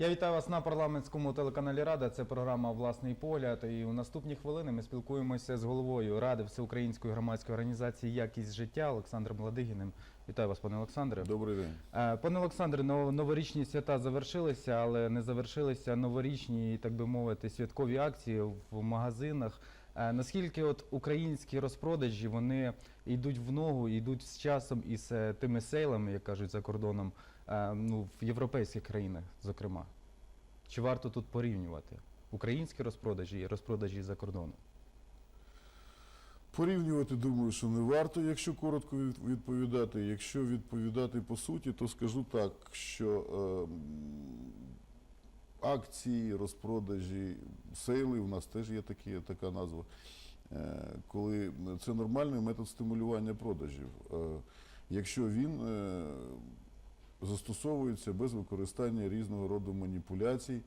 Я вітаю вас на парламентському телеканалі Рада. Це програма Власний погляд. І у наступні хвилини ми спілкуємося з головою Ради Всеукраїнської громадської організації Якість життя Олександром Ладигіним. Вітаю вас, пане Олександре. Добрий день. Е, Пане Олександре, но- новорічні свята завершилися, але не завершилися новорічні, так би мовити, святкові акції в магазинах. Е, Наскільки от українські розпродажі вони йдуть в ногу, йдуть з часом із е, тими сейлами, як кажуть за кордоном, ну в європейських країнах, зокрема? Чи варто тут порівнювати українські розпродажі і розпродажі за кордоном? Порівнювати думаю, що не варто, якщо коротко відповідати. Якщо відповідати по суті, то скажу так, що ем, акції, розпродажі, сейли, у нас теж є такі, така назва. е, Коли це нормальний метод стимулювання продажів. Е, Якщо він е, застосовується без використання різного роду маніпуляцій,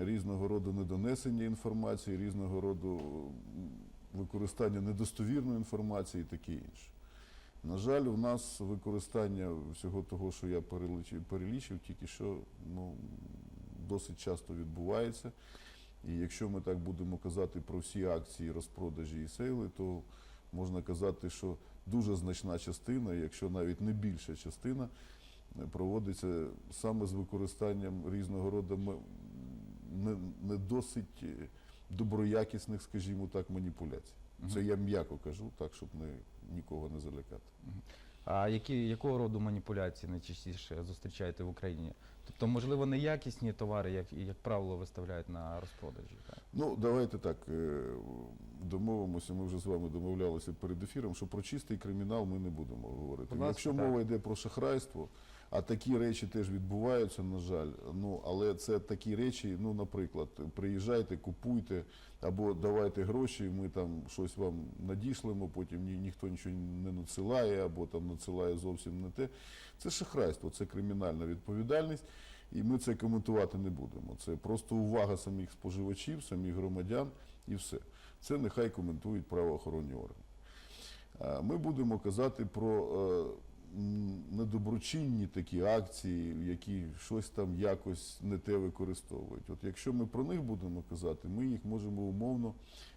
різного роду недонесення інформації, різного роду використання недостовірної інформації і таке інше. На жаль, у нас використання всього того, що я перелічив, тільки що ну, досить часто відбувається. І якщо ми так будемо казати про всі акції, розпродажі і сейли, то можна казати, що дуже значна частина, якщо навіть не більша частина, проводиться саме з використанням різного роду не, не досить е, доброякісних, скажімо так, маніпуляцій. Це я м'яко кажу, так, щоб не, нікого не залякати. А які, якого роду маніпуляції найчастіше зустрічаєте в Україні? Тобто, можливо, неякісні товари, як, як правило, виставляють на розпродажі. Так? Ну, давайте так е, домовимося. Ми вже з вами домовлялися перед ефіром, що про чистий кримінал ми не будемо говорити. Ласка, Якщо так. мова йде про шахрайство, а такі речі теж відбуваються, на жаль. Ну але це такі речі, ну, наприклад, приїжджайте, купуйте або давайте гроші, ми там щось вам надішлемо, потім ні, ніхто нічого не надсилає, або там надсилає зовсім не те. Це шахрайство, це кримінальна відповідальність. І ми це коментувати не будемо. Це просто увага самих споживачів, самих громадян і все. Це нехай коментують правоохоронні органи. Ми будемо казати про е, недоброчинні такі акції, які щось там якось не те використовують. От якщо ми про них будемо казати, ми їх можемо умовно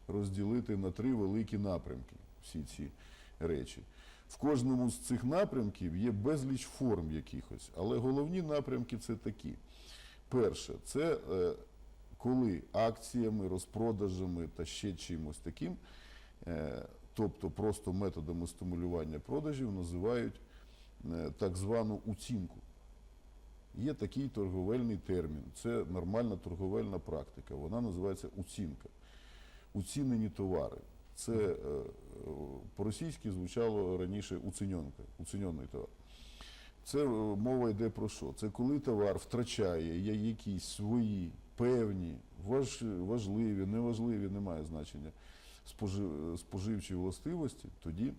розділити на три великі напрямки, всі ці речі. В кожному з цих напрямків є безліч форм якихось, але головні напрямки це такі. Перше, це е, коли акціями, розпродажами та ще чимось таким, е, тобто просто методами стимулювання продажів, називають так звану оцінку. Є такий торговельний термін, це нормальна торговельна практика. Вона називається оцінка. Уцінені товари. Це е, е, по-російськи звучало раніше уціньонка, уціньонний товар. Це е, мова йде про що? Це коли товар втрачає якісь свої певні, важливі, неважливі, немає значення спожив, споживчі властивості, тоді е,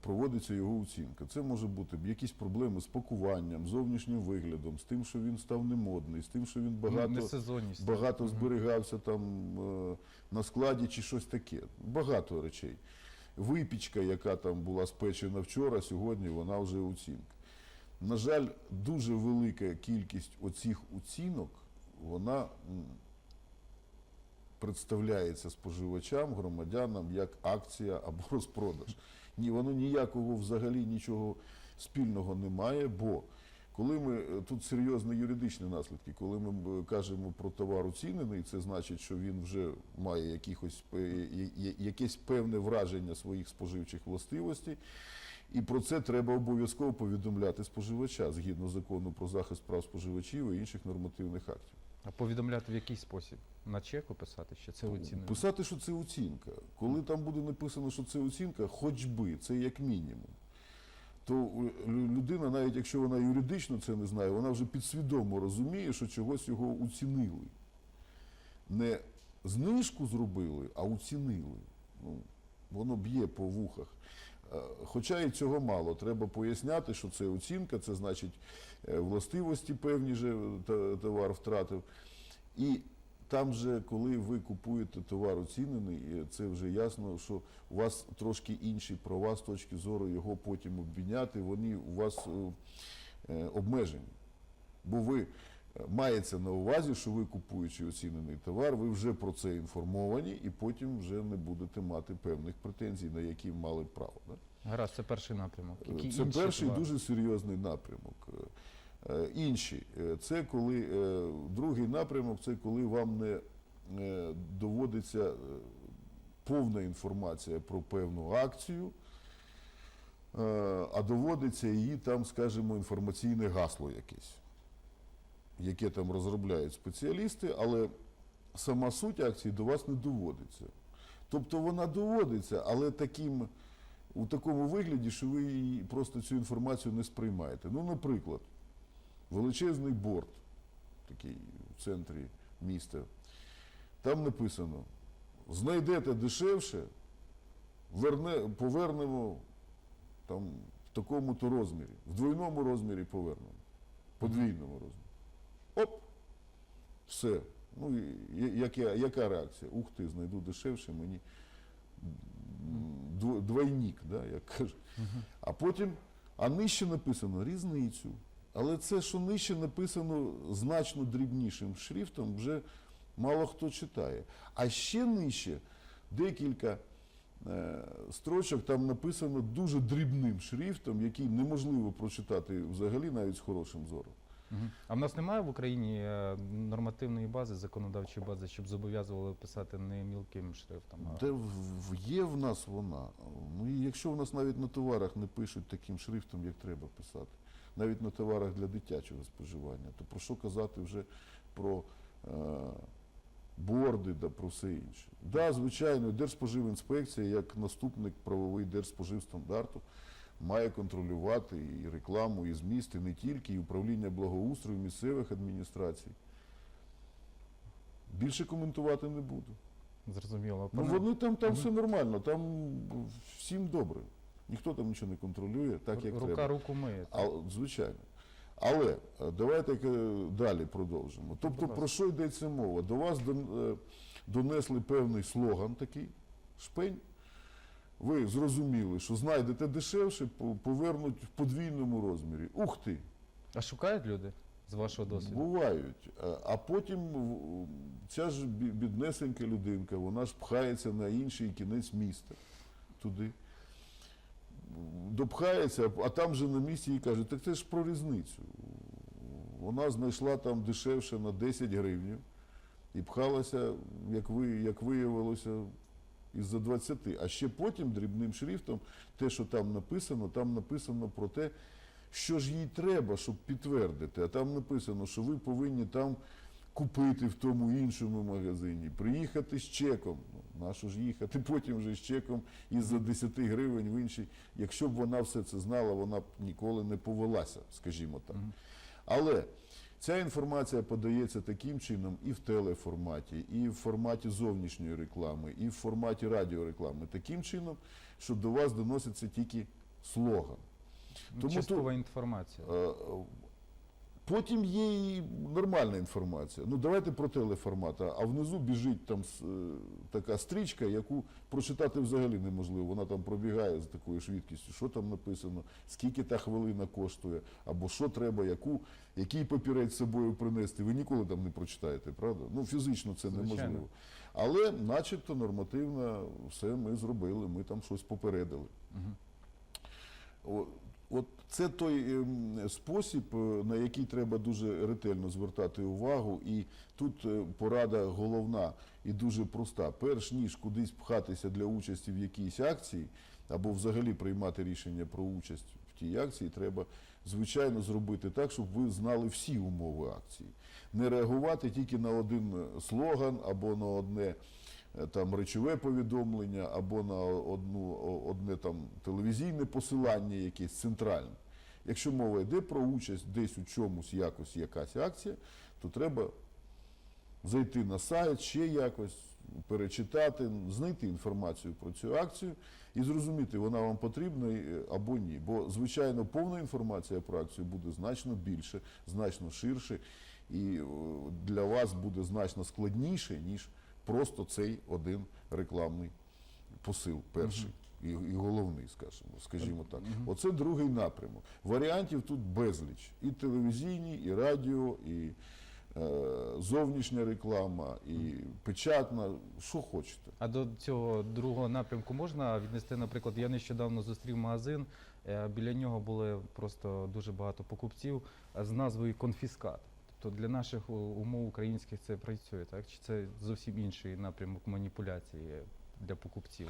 проводиться його оцінка. Це може бути якісь проблеми з пакуванням, зовнішнім виглядом, з тим, що він став немодний, з тим, що він багато багато зберігався там е, на складі чи щось таке. Багато речей. Випічка, яка там була спечена вчора, сьогодні вона вже оцінка. На жаль, дуже велика кількість оцих оцінок, вона представляється споживачам, громадянам як акція або розпродаж. Ні, воно ніякого взагалі нічого спільного не має, бо коли ми е, тут серйозні юридичні наслідки, коли ми е, кажемо про товар оцінений, це значить, що він вже має якихось я- якесь певне враження своїх споживчих властивостей. І про це треба обов'язково повідомляти споживача згідно закону про захист прав споживачів і інших нормативних актів. А повідомляти в який спосіб? На чеку писати, що це оцінено? Писати, що це оцінка. Коли там буде написано, що це оцінка, хоч би, це як мінімум. То е, людина, навіть якщо вона юридично це не знає, вона вже підсвідомо розуміє, що чогось його оцінили. Не знижку зробили, а оцінили. Ну, воно б'є по вухах. Е, Хоча і цього мало, треба поясняти, що це оцінка, це значить е, властивості певні же товар втратив. І там же, коли ви купуєте товар оцінений, е, це вже ясно, що у вас трошки інші права з точки зору його потім обміняти, вони у вас е, е, обмежені. Бо ви Е, Мається на увазі, що ви купуючи оцінений товар, ви вже про це інформовані, і потім вже не будете мати певних претензій, на які мали право. Да? Гаразд, це перший напрямок. Які Це перший товари? дуже серйозний напрямок. Е, е, Інші, е, це коли другий напрямок, це коли вам не доводиться повна інформація про певну акцію, а доводиться її там, скажімо, інформаційне гасло якесь, яке там розробляють спеціалісти, але сама суть акції до вас не доводиться. Тобто вона доводиться, але таким у такому вигляді, що ви її просто цю інформацію не сприймаєте. Ну, наприклад, величезний борт, такий в центрі міста, там написано: знайдете дешевше, верне, повернемо там, в такому-то розмірі, в двойному розмірі повернемо, подвійному розмірі. Оп! Все. Ну, яка, яка реакція? Ух ти, знайду дешевше, мені двойник, да, як кажуть. А потім, а нижче написано різницю. Але це, що нижче написано значно дрібнішим шрифтом, вже мало хто читає. А ще нижче декілька е, строчок там написано дуже дрібним шрифтом, який неможливо прочитати взагалі навіть з хорошим зором. А в нас немає в Україні е, нормативної бази, законодавчої бази, щоб зобов'язували писати не мілким шрифтом, а Де в- є в нас вона. Ну і якщо в нас навіть на товарах не пишуть таким шрифтом, як треба писати, навіть на товарах для дитячого споживання, то про що казати вже про е, борди да про все інше? Да, звичайно, Держспоживінспекція, як наступник правовий Держспоживстандарту, має контролювати і рекламу, і зміст, і не тільки, і управління благоустрою місцевих адміністрацій. Більше коментувати не буду. зрозуміло. Ну вони там, там все нормально, там всім добре. Ніхто там нічого не контролює, так як Рука треба. руку миє. А, звичайно. Але е, давайте далі продовжимо. Тобто, про що йдеться мова? До вас е, донесли певний слоган такий, шпень. Ви зрозуміли, що знайдете дешевше, по- повернуть в подвійному розмірі. Ух ти! А шукають люди з вашого досвіду? Бувають. А- А потім ця ж біднесенька людинка, вона ж пхається на інший кінець міста туди. Допхається, а там же на місці їй кажуть, так це ж про різницю. Вона знайшла там дешевше на 10 гривень і пхалася, як, ви, як виявилося, із-за 20. А ще потім дрібним шрифтом, те, що там написано, там написано про те, що ж їй треба, щоб підтвердити. А там написано, що ви повинні там купити в тому іншому магазині, приїхати з чеком. Ну, нащо ж їхати потім вже з чеком із-за 10 гривень в інший. Якщо б вона все це знала, вона б ніколи не повелася, скажімо так. Але ця інформація подається таким чином і в телеформаті, і в форматі зовнішньої реклами, і в форматі радіореклами, таким чином, що до вас доноситься тільки слоган. Тому Часткова інформація. Потім є і нормальна інформація. Ну давайте про телеформат. А внизу біжить там е, така стрічка, яку прочитати взагалі неможливо. Вона там пробігає з такою швидкістю, що там написано, скільки та хвилина коштує, або що треба, яку, який папірець з собою принести. Ви ніколи там не прочитаєте, правда? Ну фізично це Звичайно. неможливо. Але, начебто, нормативно все ми зробили, ми там щось попередили. Мгм. От це той ем, спосіб, е, на який треба дуже ретельно звертати увагу, і тут е, порада головна і дуже проста. Перш ніж кудись пхатися для участі в якійсь акції або взагалі приймати рішення про участь в тій акції, треба звичайно зробити так, щоб ви знали всі умови акції. Не реагувати тільки на один е, слоган або на одне там речове повідомлення або на одну одне там телевізійне посилання, якесь центральне. Якщо мова йде про участь десь у чомусь, якось якась акція, то треба зайти на сайт, ще якось перечитати, знайти інформацію про цю акцію і зрозуміти, вона вам потрібна е, або ні. Бо, звичайно, повна інформація про акцію буде значно більше, значно ширше, і е, для вас буде значно складніше, ніж просто цей один рекламний посил перший. І, і головний, скажімо, скажімо так. Оце другий напрямок. Варіантів тут безліч. І телевізійні, і радіо, і е, зовнішня реклама, і печатна, що хочете. А до цього другого напрямку можна віднести, наприклад, я нещодавно зустрів магазин, е, біля нього були просто дуже багато покупців е, з назвою конфіскат. Тобто для наших умов українських це працює, так? Чи це зовсім інший напрямок маніпуляції для покупців?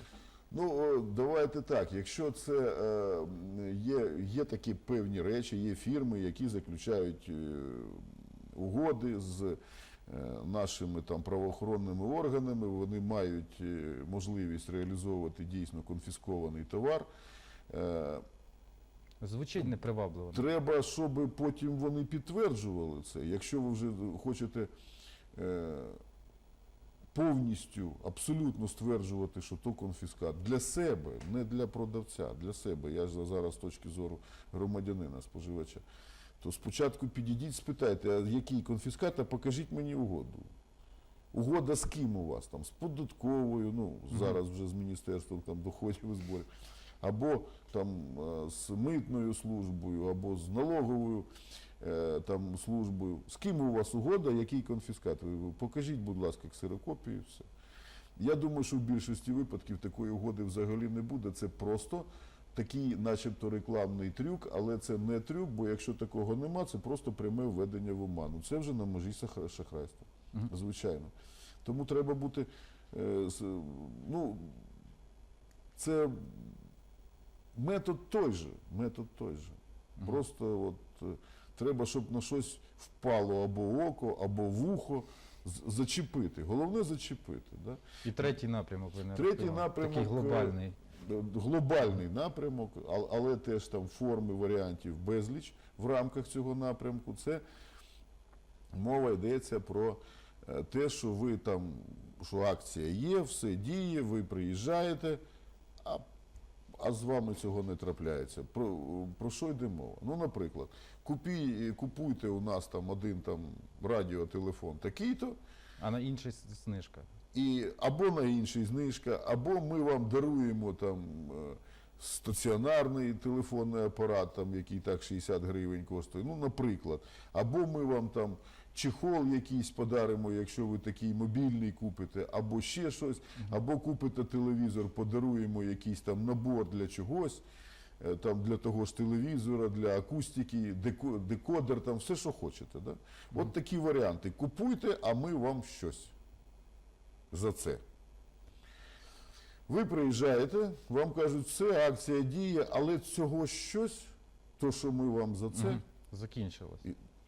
Ну, давайте так. Якщо це е, є, є такі певні речі, є фірми, які заключають е, угоди з е, нашими там правоохоронними органами, вони мають можливість реалізовувати дійсно конфіскований товар. Звучить непривабливо. Треба, щоб потім вони підтверджували це. Якщо ви вже хочете е, повністю, абсолютно стверджувати, що то конфіскат для себе, не для продавця, для себе. Я ж зараз з точки зору громадянина, споживача. То спочатку підійдіть, спитайте, а який конфіскат, а покажіть мені угоду. Угода з ким у вас там? З податковою, ну зараз вже з міністерством там доходів і зборів, або там е, з митною службою, або з налоговою е, там службою. З ким у вас угода, який конфіскат? Ви покажіть, будь ласка, ксерокопію, і все. Я думаю, що в більшості випадків такої угоди взагалі не буде. Це просто такий, начебто, рекламний трюк, але це не трюк, бо якщо такого нема, це просто пряме введення в оману. Це вже на межі шахрайства, звичайно. Тому треба бути. е, Ну, це метод той же. Метод той же. Мгм. Просто от, е, треба, щоб на щось впало або око, або вухо з- зачепити. Головне зачепити. Да? І третій напрямок ви не Третій розкривали. напрямок, такий е, глобальний. Е, Глобальний напрямок, ал- але теж там форми варіантів безліч в рамках цього напрямку. Це мова йдеться про е, те, що ви там, що акція є, все діє, ви приїжджаєте, а з вами цього не трапляється. Про, про що йде мова? Ну, наприклад, купі, купуйте у нас там один там радіотелефон такий-то, А на інший знижка. і або на інший знижка, або ми вам даруємо там е, стаціонарний телефонний апарат, там, який так 60 гривень коштує. Ну, наприклад, або ми вам там чехол якийсь подаримо, якщо ви такий мобільний купите, або ще щось, або купите телевізор, подаруємо якийсь там набор для чогось. е, Там для того ж телевізора, для акустики, декодер, там все, що хочете. Да? От такі варіанти. Купуйте, а ми вам щось за це. Ви приїжджаєте, вам кажуть, все, акція діє, але цього щось, то, що ми вам за це, Закінчилось.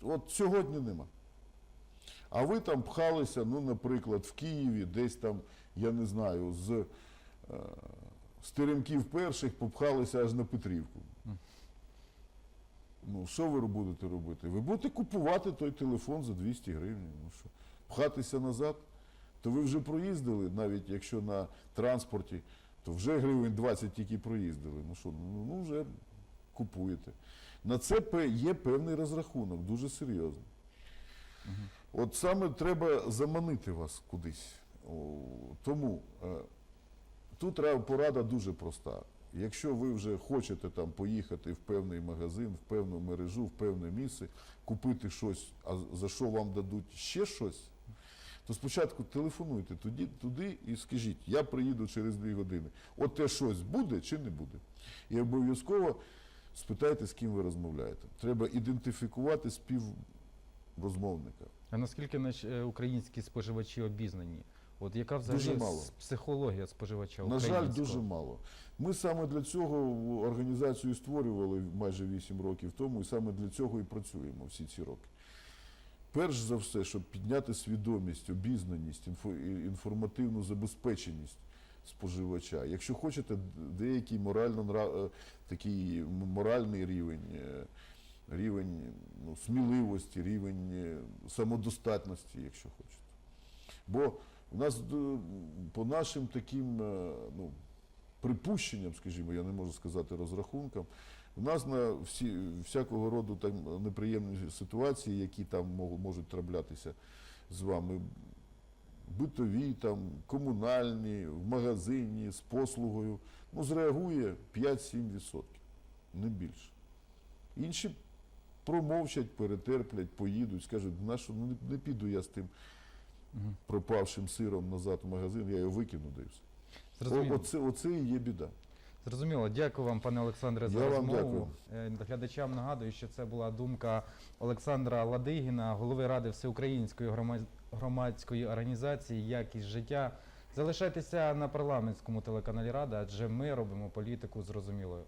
от сьогодні нема. А ви там пхалися, ну, наприклад, в Києві, десь там, я не знаю, з, е, з теремків перших попхалися аж на Петрівку. Ну, що ви будете робити? Ви будете купувати той телефон за 200 гривень. Ну що, пхатися назад, то ви вже проїздили, навіть якщо на транспорті, то вже гривень 20 тільки проїздили. Ну що, ну, ну вже купуєте. На це є певний розрахунок, дуже серйозний. От саме треба заманити вас кудись. Тому е, тут порада дуже проста. Якщо ви вже хочете там поїхати в певний магазин, в певну мережу, в певне місце, купити щось, а за що вам дадуть ще щось, то спочатку телефонуйте туди, туди і скажіть, я приїду через дві години. От те щось буде чи не буде. І обов'язково спитайте, з ким ви розмовляєте. Треба ідентифікувати співрозмовника. А наскільки наші е, українські споживачі обізнані? От яка взагалі Дуже мало. психологія споживача На жаль, дуже мало. Ми саме для цього організацію створювали майже 8 років тому, і саме для цього і працюємо всі ці роки. Перш за все, щоб підняти свідомість, обізнаність, інфо- інформативну забезпеченість споживача. Якщо хочете, деякий морально е, такий моральний рівень, е, рівень ну, сміливості, рівень е, самодостатності, якщо хочете. Бо у нас по нашим таким е, ну, припущенням, скажімо, я не можу сказати розрахункам, у нас на всі, всякого роду там неприємні ситуації, які там можуть траплятися з вами, битові, там, комунальні, в магазині, з послугою, ну, зреагує 5-7%, не більше. Інші промовчать, перетерплять, поїдуть, скажуть, на що ну, не, не піду я з тим пропавшим сиром назад в магазин, я його викину да і все. О, оце, оце і є біда. Зрозуміло. Дякую вам, пане Олександре, за Я вам розмову. Е, Глядачам нагадую, що це була думка Олександра Ладигіна, голови ради всеукраїнської громадської організації Якість життя. Залишайтеся на парламентському телеканалі Рада, адже ми робимо політику зрозумілою.